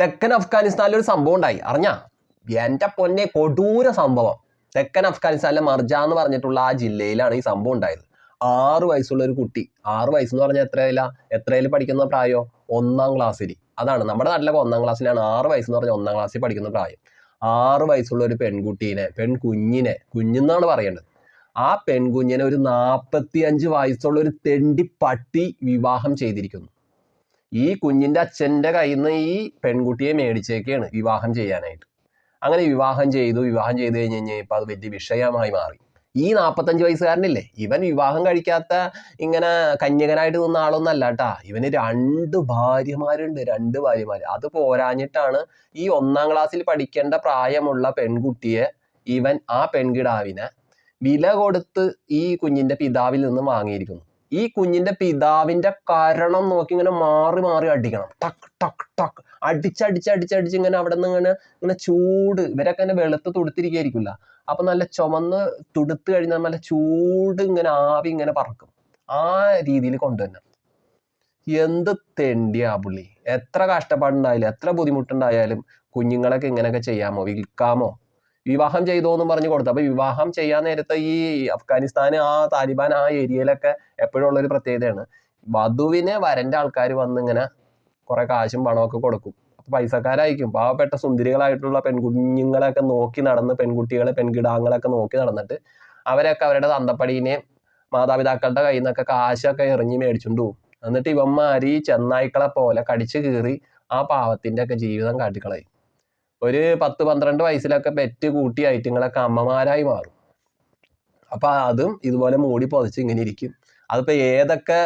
തെക്കൻ അഫ്ഗാനിസ്ഥാനിൽ ഒരു സംഭവം ഉണ്ടായി. അറിഞ്ഞാ? എന്റെ പൊന്നെ കൊടൂര സംഭവം. തെക്കൻ അഫ്ഗാനിസ്ഥാനിലെ മർജ എന്ന് പറഞ്ഞിട്ടുള്ള ആ ജില്ലയിലാണ് ഈ സംഭവം ഉണ്ടായത്. ആറ് വയസ്സുള്ള ഒരു കുട്ടി. ആറ് വയസ്സെന്ന് പറഞ്ഞാൽ എത്രയില? എത്രയിൽ പഠിക്കുന്ന പ്രായോ? ഒന്നാം ക്ലാസ്സിൽ അതാണ്. നമ്മുടെ നാട്ടിലൊക്കെ ഒന്നാം ക്ലാസ്സിലാണ് ആറ് വയസ്സ് എന്ന് പറഞ്ഞാൽ ഒന്നാം ക്ലാസ്സിൽ പഠിക്കുന്ന പ്രായം. ആറ് വയസ്സുള്ള ഒരു പെൺകുട്ടീനെ പെൺകുഞ്ഞിനെ കുഞ്ഞെന്നാണ് പറയേണ്ടത്. ആ പെൺകുഞ്ഞിനെ ഒരു നാൽപ്പത്തി അഞ്ച് വയസ്സുള്ള ഒരു തെണ്ടി പട്ടി വിവാഹം ചെയ്തിരിക്കുന്നു. ഈ കുഞ്ഞിന്റെ അച്ഛന്റെ കയ്യിൽ നിന്ന് ഈ പെൺകുട്ടിയെ മേടിച്ചേക്കാണ് വിവാഹം ചെയ്യാനായിട്ട്. അങ്ങനെ വിവാഹം ചെയ്തു. വിവാഹം ചെയ്ത് കഴിഞ്ഞ് കഴിഞ്ഞപ്പോൾ അത് വലിയ വിഷയമായി മാറി. ഈ നാൽപ്പത്തഞ്ച് വയസ്സുകാരനില്ലേ ഇവൻ വിവാഹം കഴിക്കാത്ത ഇങ്ങനെ കന്യകനായിട്ട് നിന്ന ആളൊന്നല്ല കേട്ടാ ഇവന് രണ്ട് ഭാര്യമാരുണ്ട് രണ്ട് ഭാര്യമാർ അത് പോരാഞ്ഞിട്ടാണ് ഈ ഒന്നാം ക്ലാസ്സിൽ പഠിക്കേണ്ട പ്രായമുള്ള പെൺകുട്ടിയെ ഇവൻ ആ പെൺകിടാവിനെ വില കൊടുത്ത് ഈ കുഞ്ഞിന്റെ പിതാവിൽ നിന്ന് വാങ്ങിയിരിക്കുന്നു. ഈ കുഞ്ഞിന്റെ പിതാവിന്റെ കരണം നോക്കി ഇങ്ങനെ മാറി മാറി അടിക്കണം. ടക്ക് ടക്ക് ടക്ക് അടിച്ചടിച്ച് അടിച്ചടിച്ച് ഇങ്ങനെ അവിടെ നിന്ന് ഇങ്ങനെ ഇങ്ങനെ ചൂട്. ഇവരൊക്കെ ഇങ്ങനെ വെളുത്ത് തുടുത്തിരിക്കുകയായിരിക്കില്ല. അപ്പൊ നല്ല ചുമന്ന് തുടുത്ത് കഴിഞ്ഞാൽ നല്ല ചൂട് ഇങ്ങനെ ആവി ഇങ്ങനെ പറക്കും. ആ രീതിയിൽ കൊണ്ടുവന്നെ. എന്ത് തെണ്ടിയാ പുള്ളി. എത്ര കഷ്ടപ്പാടുണ്ടായാലും എത്ര ബുദ്ധിമുട്ടുണ്ടായാലും കുഞ്ഞുങ്ങളൊക്കെ ഇങ്ങനെയൊക്കെ ചെയ്യാമോ? വിൽക്കാമോ? വിവാഹം ചെയ്തോ എന്നും പറഞ്ഞു കൊടുത്തു. അപ്പൊ വിവാഹം ചെയ്യാൻ നേരത്തെ ഈ അഫ്ഗാനിസ്ഥാൻ ആ താലിബാൻ ആ ഏരിയയിലൊക്കെ എപ്പോഴും ഉള്ളൊരു പ്രത്യേകതയാണ്. വധുവിനെ വരന്റെ ആൾക്കാർ വന്ന് ഇങ്ങനെ കുറെ കാശും പണമൊക്കെ കൊടുക്കും. അപ്പൊ പൈസക്കാരായിരിക്കും. പാവപ്പെട്ട സുന്ദരികളായിട്ടുള്ള പെൺകുഞ്ഞുങ്ങളെയൊക്കെ നോക്കി നടന്ന് പെൺകുട്ടികളെ പെൺകിടാങ്ങളൊക്കെ നോക്കി നടന്നിട്ട് അവരൊക്കെ അവരുടെ തന്തപ്പടീനെയും മാതാപിതാക്കളുടെ കയ്യിൽ നിന്നൊക്കെ കാശൊക്കെ എറിഞ്ഞ് മേടിച്ചുകൊണ്ട് പോകും എന്നിട്ട് ഇവന്മാർ ഈ ചെന്നായ്ക്കളെ പോലെ കടിച്ചു കീറി ആ പാവത്തിന്റെ ഒക്കെ ജീവിതം കാട്ടിക്കളയും. ഒരു പത്ത് പന്ത്രണ്ട് വയസ്സിലൊക്കെ പെറ്റ് കൂട്ടി ഐറ്റങ്ങളൊക്കെ അമ്മമാരായി മാറും. അപ്പൊ അതും ഇതുപോലെ മൂടി പൊതച്ച് ഇങ്ങനെ ഇരിക്കും. അതിപ്പോ ഏതൊക്കെ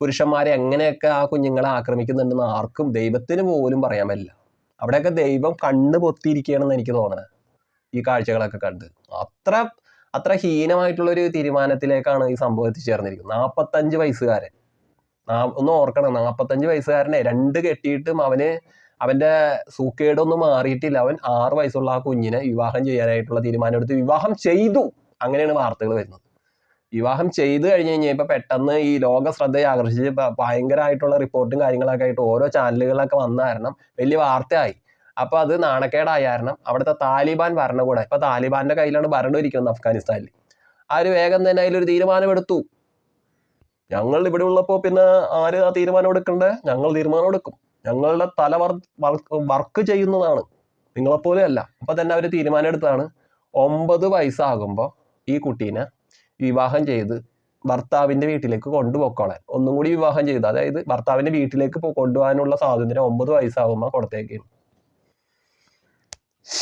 പുരുഷന്മാരെ എങ്ങനെയൊക്കെ ആ കുഞ്ഞുങ്ങളെ ആക്രമിക്കുന്നുണ്ടെന്ന് ആർക്കും ദൈവത്തിന് പോലും പറയാൻ പറ്റില്ല. അവിടെയൊക്കെ ദൈവം കണ്ണ് പൊത്തിയിരിക്കുകയാണെന്ന് എനിക്ക് തോന്നണേ. ഈ കാഴ്ചകളൊക്കെ കണ്ട്. അത്ര അത്ര ഹീനമായിട്ടുള്ള ഒരു തീരുമാനത്തിലേക്കാണ് ഈ സംഭവം എത്തിച്ചേർന്നിരിക്കുന്നത്. നാൽപ്പത്തഞ്ച് വയസ്സുകാരൻ. ഒന്ന് ഓർക്കണം. നാൽപ്പത്തഞ്ച് വയസ്സുകാരനെ രണ്ട് കെട്ടിയിട്ടും അവന് അവന്റെ സൂക്കേടൊന്നും മാറിയിട്ടില്ല. അവൻ ആറ് വയസ്സുള്ള ആ കുഞ്ഞിനെ വിവാഹം ചെയ്യാനായിട്ടുള്ള തീരുമാനം എടുത്ത് വിവാഹം ചെയ്തു. അങ്ങനെയാണ് വാർത്തകൾ വരുന്നത്. വിവാഹം ചെയ്തു കഴിഞ്ഞ് കഴിഞ്ഞാൽ ഇപ്പം പെട്ടെന്ന് ഈ ലോക ശ്രദ്ധയെ ആകർഷിച്ച് ഭയങ്കരമായിട്ടുള്ള റിപ്പോർട്ടും കാര്യങ്ങളൊക്കെ ആയിട്ട് ഓരോ ചാനലുകളിലൊക്കെ വന്ന കാരണം വലിയ വാർത്തയായി. അപ്പൊ അത് നാണക്കേടായ കാരണം അവിടുത്തെ താലിബാൻ ഭരണകൂടം ഇപ്പൊ താലിബാന്റെ കയ്യിലാണ് ഭരണം ഇരിക്കുന്നത് അഫ്ഗാനിസ്ഥാനിൽ. ആ ഒരു വേഗം തന്നെ അതിലൊരു തീരുമാനമെടുത്തു. ഞങ്ങൾ ഇവിടെ ഉള്ളപ്പോൾ പിന്നെ ആര് ആ തീരുമാനം എടുക്കണ്ടേ? ഞങ്ങൾ തീരുമാനം എടുക്കും. ഞങ്ങളുടെ തല വർക്ക് ചെയ്യുന്നതാണ്. നിങ്ങളെപ്പോലെ അല്ല. അപ്പൊ തന്നെ അവർ തീരുമാനം എടുത്താണ് ഒമ്പത് വയസ്സാകുമ്പോൾ ഈ കുട്ടീനെ വിവാഹം ചെയ്ത് ഭർത്താവിന്റെ വീട്ടിലേക്ക് കൊണ്ടുപോക്കോളാൻ. ഒന്നും കൂടി വിവാഹം ചെയ്ത്. അതായത് ഭർത്താവിന്റെ വീട്ടിലേക്ക് കൊണ്ടുപോകാനുള്ള സ്വാതന്ത്ര്യം ഒമ്പത് വയസ്സാകുമ്പോൾ കൊടുത്തേക്ക്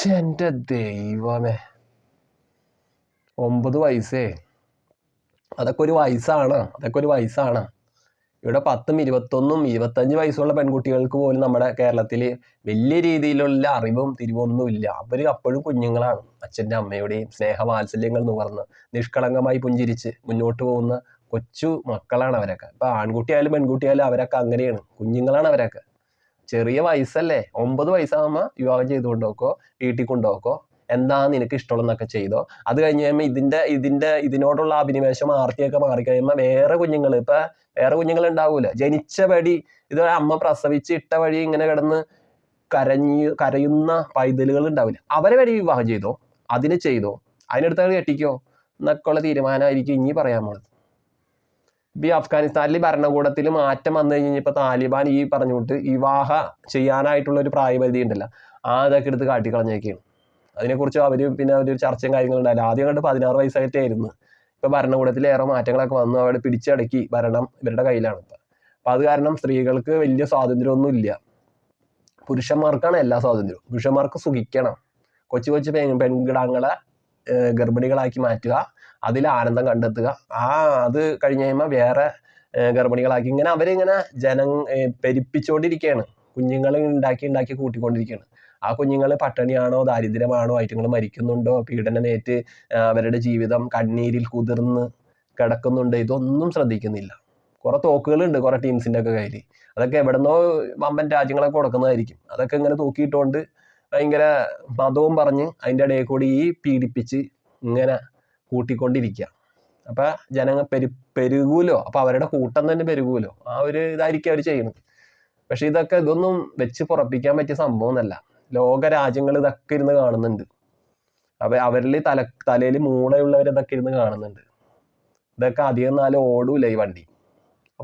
എന്റെ ദൈവമേ. ഒമ്പത് വയസ്സേ. അതൊക്കെ ഒരു വയസ്സാണ്. അതൊക്കെ ഒരു വയസ്സാണ്. ഇവിടെ പത്തും ഇരുപത്തൊന്നും ഇരുപത്തഞ്ച് വയസ്സുള്ള പെൺകുട്ടികൾക്ക് പോലും നമ്മുടെ കേരളത്തിൽ വലിയ രീതിയിലുള്ള അറിവും തിരിവൊന്നുമില്ല അവർ അപ്പോഴും കുഞ്ഞുങ്ങളാണ്. അച്ഛന്റെ അമ്മയുടെയും സ്നേഹവാത്സല്യങ്ങൾ നുകർന്ന് നിഷ്കളങ്കമായി പുഞ്ചിരിച്ച് മുന്നോട്ട് പോകുന്ന കൊച്ചു മക്കളാണ് അവരൊക്കെ. ഇപ്പൊ ആൺകുട്ടിയായാലും പെൺകുട്ടിയായാലും അവരൊക്കെ അങ്ങനെയാണ്. കുഞ്ഞുങ്ങളാണ് അവരൊക്കെ. ചെറിയ വയസ്സല്ലേ? ഒമ്പത് വയസ്സാകുമ്പോൾ വിവാഹം ചെയ്ത് കൊണ്ടുപോക്കോ വീട്ടിൽ കൊണ്ടുപോക്കോ എന്താ നിനക്ക് ഇഷ്ടമുള്ളതെന്നൊക്കെ ചെയ്തോ. അത് കഴിഞ്ഞ് കഴിയുമ്പോൾ ഇതിന്റെ ഇതിന്റെ ഇതിനോടുള്ള അഭിനിവേശം ആർത്തിയൊക്കെ മാറിക്കഴിയുമ്പോൾ വേറെ കുഞ്ഞുങ്ങൾ ഇപ്പൊ വേറെ കുഞ്ഞുങ്ങൾ ഉണ്ടാവൂല. ജനിച്ച വഴി ഇത് അമ്മ പ്രസവിച്ച് ഇട്ട വഴി ഇങ്ങനെ കിടന്ന് കരഞ്ഞ് കരയുന്ന പൈതലുകൾ ഉണ്ടാവില്ല. അവരെ വഴി വിവാഹം ചെയ്തോ? അതിന് ചെയ്തോ? അതിനടുത്ത് കെട്ടിക്കോ? എന്നൊക്കെയുള്ള തീരുമാനമായിരിക്കും ഇനി പറയാൻ പോണത്. ഈ അഫ്ഗാനിസ്ഥാനിൽ ഭരണകൂടത്തിൽ മാറ്റം വന്നു കഴിഞ്ഞപ്പോൾ താലിബാൻ ഈ പറഞ്ഞുകൊണ്ട് വിവാഹ ചെയ്യാനായിട്ടുള്ള ഒരു പ്രായപരിധി ഉണ്ടല്ലോ. ആ ഇതൊക്കെ എടുത്ത് കാട്ടിക്കളഞ്ഞേക്കാണ് അതിനെക്കുറിച്ച് അവർ പിന്നെ ഒരു ചർച്ചയും കാര്യങ്ങളും ഉണ്ടായില്ല. ആദ്യം കണ്ട് പതിനാറ് വയസ്സായിട്ടായിരുന്നു ഇപ്പൊ ഭരണകൂടത്തിൽ ഏറെ മാറ്റങ്ങളൊക്കെ വന്നു. അവിടെ പിടിച്ചടക്കി ഭരണം ഇവരുടെ കയ്യിലാണ് ഇപ്പം. അപ്പൊ അത് കാരണം സ്ത്രീകൾക്ക് വലിയ സ്വാതന്ത്ര്യമൊന്നും ഇല്ല പുരുഷന്മാർക്കാണ് എല്ലാ സ്വാതന്ത്ര്യവും. പുരുഷന്മാർക്ക് സുഖിക്കണം. കൊച്ചു കൊച്ചു പെൺ പെൺകിടാങ്ങളെ ഗർഭിണികളാക്കി മാറ്റുക. അതിൽ ആനന്ദം കണ്ടെത്തുക. ആ അത് കഴിഞ്ഞ് കഴിയുമ്പോൾ വേറെ ഗർഭിണികളാക്കി ഇങ്ങനെ അവരിങ്ങനെ ജനം പെരുപ്പിച്ചുകൊണ്ടിരിക്കുകയാണ് കുഞ്ഞുങ്ങളെ ഉണ്ടാക്കി ഉണ്ടാക്കി കൂട്ടിക്കൊണ്ടിരിക്കുകയാണ് ആ കുഞ്ഞുങ്ങൾ പട്ടിണിയാണോ ദാരിദ്ര്യമാണോ ഐറ്റങ്ങൾ മരിക്കുന്നുണ്ടോ പീഡനമേറ്റ് അവരുടെ ജീവിതം കണ്ണീരിൽ കുതിർന്ന് കിടക്കുന്നുണ്ട് ഇതൊന്നും ശ്രദ്ധിക്കുന്നില്ല. കുറെ തോക്കുകളുണ്ട് കുറെ ടീംസിന്റെ ഒക്കെ കയ്യിൽ അതൊക്കെ എവിടെന്നോ വമ്പൻ രാജ്യങ്ങളൊക്കെ കൊടുക്കുന്നതായിരിക്കും. അതൊക്കെ ഇങ്ങനെ തൂക്കിയിട്ടുകൊണ്ട് ഭയങ്കര മതവും പറഞ്ഞ് അതിന്റെ ഇടയിൽ കൂടി ഈ പീഡിപ്പിച്ച് ഇങ്ങനെ കൂട്ടിക്കൊണ്ടിരിക്കുക അപ്പൊ ജനങ്ങൾ പെരു പെരുകൂലോ? അപ്പൊ അവരുടെ കൂട്ടം തന്നെ പെരുകൂലോ? ആ ഒരു ഇതായിരിക്കും അവർ ചെയ്യുന്നത്. പക്ഷെ ഇതൊക്കെ ഇതൊന്നും വെച്ച് പുറപ്പിക്കാൻ പറ്റിയ സംഭവമൊന്നല്ല ലോക രാജ്യങ്ങൾ ഇതൊക്കെ ഇരുന്ന് കാണുന്നുണ്ട്. അപ്പൊ അവരിൽ തല തലയിൽ മൂളയുള്ളവർ ഇതൊക്കെ ഇരുന്ന് കാണുന്നുണ്ട്. ഇതൊക്കെ അധികം നാല് ഓടൂല ഈ വണ്ടി.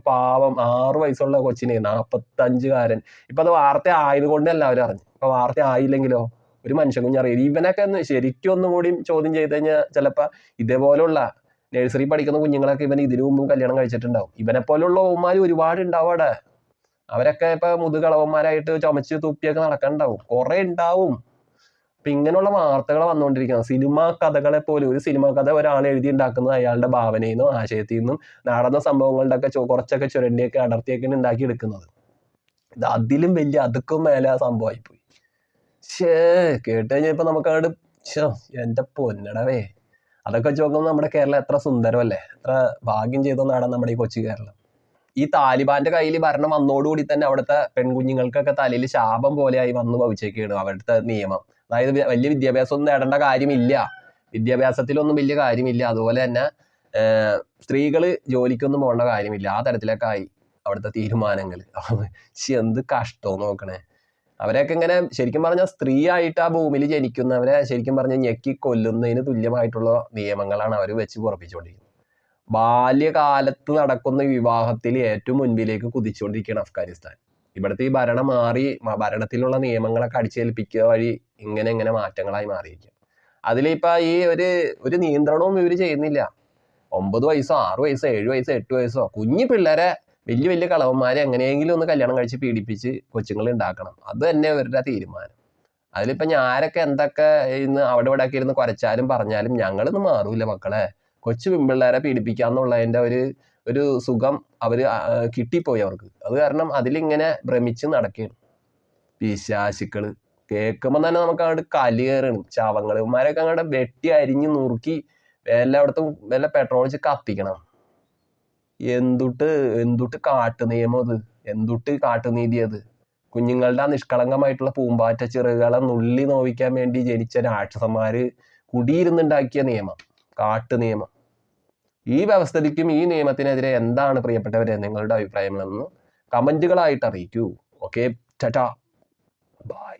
പാവം ആറു വയസ്സുള്ള കൊച്ചിനെ നാപ്പത്തഞ്ചുകാരൻ. ഇപ്പൊ അത് വാർത്ത ആയതുകൊണ്ട് എല്ലാവരും അറിഞ്ഞു. ഇപ്പൊ വാർത്ത ആയില്ലെങ്കിലോ ഒരു മനുഷ്യൻ കുഞ്ഞറിയില്ല ഇവനൊക്കെ ഒന്ന് ശരിക്കും ഒന്നും കൂടി ചോദ്യം ചെയ്ത് കഴിഞ്ഞാൽ ചിലപ്പോ ഇതേപോലുള്ള നഴ്സറി പഠിക്കുന്ന കുഞ്ഞുങ്ങളൊക്കെ ഇവൻ ഇതിനു മുമ്പും കല്യാണം കഴിച്ചിട്ടുണ്ടാവും. ഇവനെ പോലുള്ള ഓമാര് ഒരുപാട് ഉണ്ടാവും അവിടെ. അവരൊക്കെ ഇപ്പൊ മുതുകളവന്മാരായിട്ട് ചുമച്ച് തുപ്പിയൊക്കെ നടക്കണ്ടാവും. കുറെ ഉണ്ടാവും അപ്പൊ ഇങ്ങനെയുള്ള വാർത്തകൾ വന്നുകൊണ്ടിരിക്കുന്നത് സിനിമാ കഥകളെ പോലും ഒരു സിനിമാ കഥ ഒരാൾ എഴുതി ഉണ്ടാക്കുന്നത് അയാളുടെ ഭാവനയിൽ നിന്നും ആശയത്തിൽ നിന്നും നടന്ന സംഭവങ്ങളുടെ ഒക്കെ കുറച്ചൊക്കെ ചുരണ്ടിയൊക്കെ അടർത്തിയൊക്കെ ഉണ്ടാക്കി എടുക്കുന്നത്. ഇത് അതിലും വലിയ അതുക്കും മേലെ ആ സംഭവമായിപ്പോയി ഷേ കേട്ട് കഴിഞ്ഞപ്പോ നമുക്ക് അങ്ങോട്ട് ഷോ എന്റെ പൊന്നടവേ. അതൊക്കെ വെച്ച് നോക്കുമ്പോൾ നമ്മുടെ കേരളം എത്ര സുന്ദരമല്ലേ? എത്ര ഭാഗ്യം ചെയ്ത നാടാണ് നമ്മുടെ ഈ കൊച്ചു കേരളം. ഈ താലിബാന്റെ കയ്യിൽ ഭരണം വന്നോടുകൂടി തന്നെ അവിടുത്തെ പെൺകുഞ്ഞുങ്ങൾക്കൊക്കെ തലയിൽ ശാപം പോലെയായി വന്നു ഭവിച്ചേക്കാണ് അവിടുത്തെ നിയമം. അതായത് വലിയ വിദ്യാഭ്യാസം ഒന്നും നേടേണ്ട കാര്യമില്ല. വിദ്യാഭ്യാസത്തിലൊന്നും വലിയ കാര്യമില്ല. അതുപോലെ തന്നെ സ്ത്രീകൾ ജോലിക്കൊന്നും പോകേണ്ട കാര്യമില്ല. ആ തരത്തിലൊക്കെ ആയി അവിടുത്തെ തീരുമാനങ്ങൾ എന്ത് കഷ്ടം നോക്കണേ. അവരെയൊക്കെ ഇങ്ങനെ ശരിക്കും പറഞ്ഞാൽ സ്ത്രീ ആയിട്ട് ആ ഭൂമിയിൽ ജനിക്കുന്നവരെ ശരിക്കും പറഞ്ഞാൽ ഞെക്കി കൊല്ലുന്നതിന് തുല്യമായിട്ടുള്ള നിയമങ്ങളാണ് അവർ വെച്ച് പുറപ്പിച്ചുകൊണ്ടിരിക്കുന്നത് ബാല്യകാലത്ത് നടക്കുന്ന വിവാഹത്തിൽ ഏറ്റവും മുൻപിലേക്ക് കുതിച്ചുകൊണ്ടിരിക്കുകയാണ് അഫ്ഗാനിസ്ഥാൻ. ഇവിടുത്തെ ഈ ഭരണം മാറി ഭരണത്തിലുള്ള നിയമങ്ങളൊക്കെ അടിച്ചേൽപ്പിക്കുക വഴി ഇങ്ങനെ ഇങ്ങനെ മാറ്റങ്ങളായി മാറിയിരിക്കും അതിലിപ്പോൾ ഈ ഒരു ഒരു നിയന്ത്രണവും ഇവർ ചെയ്യുന്നില്ല. ഒമ്പത് വയസ്സോ ആറ് വയസ്സോ ഏഴ് വയസ്സോ എട്ട് വയസ്സോ കുഞ്ഞു പിള്ളേരെ വലിയ വലിയ കളവന്മാരെ എങ്ങനെയെങ്കിലും ഒന്ന് കല്യാണം കഴിച്ച് പീഡിപ്പിച്ച് കൊച്ചുങ്ങൾ ഉണ്ടാക്കണം. അത് തന്നെ ഇവരുടെ തീരുമാനം. അതിലിപ്പോ ഞാനൊക്കെ എന്തൊക്കെ ഇന്ന് അവിടെ ഇവിടെ ഒക്കെ ഇരുന്ന് കുരച്ചാലും പറഞ്ഞാലും ഞങ്ങളൊന്നും മാറൂല മക്കളെ. കൊച്ചു പെൺപിള്ളേരെ പീഡിപ്പിക്കാന്നുള്ളതിന്റെ ഒരു ഒരു സുഖം അവർ കിട്ടിപ്പോയി അവർക്ക്. അത് കാരണം അതിലിങ്ങനെ ഭ്രമിച്ച് നടക്കുകയാണ് പിശാശുക്കൾ കേൾക്കുമ്പോൾ തന്നെ നമുക്ക് അങ്ങോട്ട് കലി കയറണം ഇവന്മാരൊക്കെ അങ്ങോട്ട് വെട്ടി അരിഞ്ഞ് നുറുക്കി എല്ലായിടത്തും വല്ല പെട്രോൾ വെച്ച് കത്തിക്കണം. എന്തുട്ട് എന്തുട്ട് കാട്ടു നിയമം അത്? എന്തുട്ട് കാട്ടുനീതി അത്? കുഞ്ഞുങ്ങളുടെ നിഷ്കളങ്കമായിട്ടുള്ള പൂമ്പാറ്റ ചിറകുകളെ നുള്ളി നോവിക്കാൻ വേണ്ടി ജനിച്ച രാക്ഷസന്മാര് കുടിയിരുന്നുണ്ടാക്കിയ നിയമം. കാട്ടു നിയമം. ഈ വ്യവസ്ഥിതിക്കും ഈ നിയമത്തിനെതിരെ എന്താണ് പ്രിയപ്പെട്ടവരെ നിങ്ങളുടെ അഭിപ്രായങ്ങളെന്ന് കമന്റുകളായിട്ട് അറിയിക്കൂ. Okay Tata by